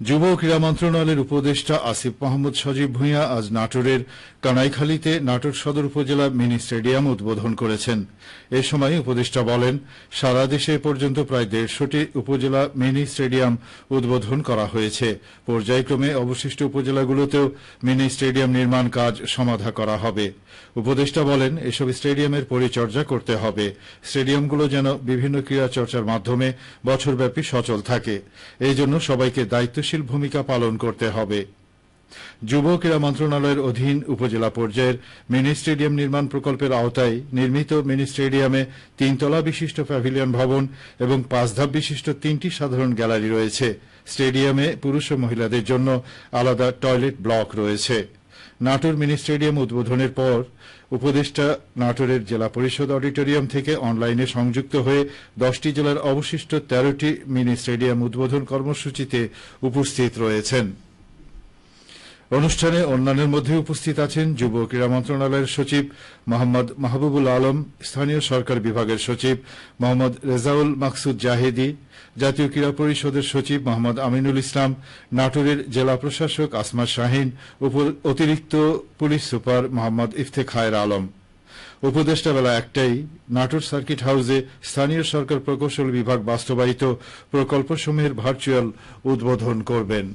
যুব ক্রীড়া মন্ত্রণালয়ের উপদেষ্টা আসিফ মাহমুদ সজীব ভূঁইয়া আজ নাটোরের কানাইখালীতে নাটোর সদর উপজেলা মিনি স্টেডিয়াম উদ্বোধন করেছেন। এ সময় উপদেষ্টা বলেন, সারা দেশে পর্যন্ত প্রায় দেড়শটি উপজেলা মিনি স্টেডিয়াম উদ্বোধন করা হয়েছে। পর্যায়ক্রমে অবশিষ্ট উপজেলাগুলোতেও মিনি স্টেডিয়াম নির্মাণ কাজ সমাধা করা হবে। উপদেষ্টা বলেন, এসব স্টেডিয়ামের পরিচর্যা করতে হবে। স্টেডিয়ামগুলো যেন বিভিন্ন ক্রীড়া চর্চার মাধ্যমে বছরব্যাপী সচল থাকে। এই জন্য সবাইকে দায়িত্বশীল ভূমিকা পালন করতে হবে। যুব ক্রীড়া মন্ত্রণালয়ের অধীন উপজেলা পর্যায়ের মিনি স্টেডিয়াম নির্মাণ প্রকল্পের আওতায় নির্মিত মিনি স্টেডিয়ামে তিনতলা বিশিষ্ট প্যাভিলিয়ন ভবন এবং পাঁচ ধাপ বিশিষ্ট তিনটি সাধারণ গ্যালারি রয়েছে। স্টেডিয়ামে পুরুষ ও মহিলাদের জন্য আলাদা টয়লেট ব্লক রয়েছে। নাটোর মিনি স্টেডিয়াম উদ্বোধনের পর উপদেষ্টা নাটোরের জেলা পরিষদ অডিটোরিয়াম থেকে অনলাইনে সংযুক্ত হয়ে দশটি জেলার অবশিষ্ট তেরোটি মিনি স্টেডিয়াম উদ্বোধন কর্মসূচিতে উপস্থিত রয়েছেন। অনুষ্ঠানে অন্যান্যের মধ্যে উপস্থিত আছেন যুব ক্রীড়া মন্ত্রণালয়ের সচিব মোহাম্মদ মাহবুবুল আলম, স্থানীয় সরকার বিভাগের সচিব মোহাম্মদ রেজাউল মাকসুদ জাহেদি, জাতীয় ক্রীড়া পরিষদের সচিব মোহাম্মদ আমিনুল ইসলাম, নাটোরের জেলা প্রশাসক আসমা শাহিন অতিরিক্ত পুলিশ সুপার মোহাম্মদ ইফতেখায়ের আলম। উপদেষ্টা বেলা একটাই, নাটোর সার্কিট হাউসে স্থানীয় সরকার প্রকৌশল বিভাগ বাস্তবায়িত প্রকল্পসমূহের ভার্চুয়াল উদ্বোধন করবেন।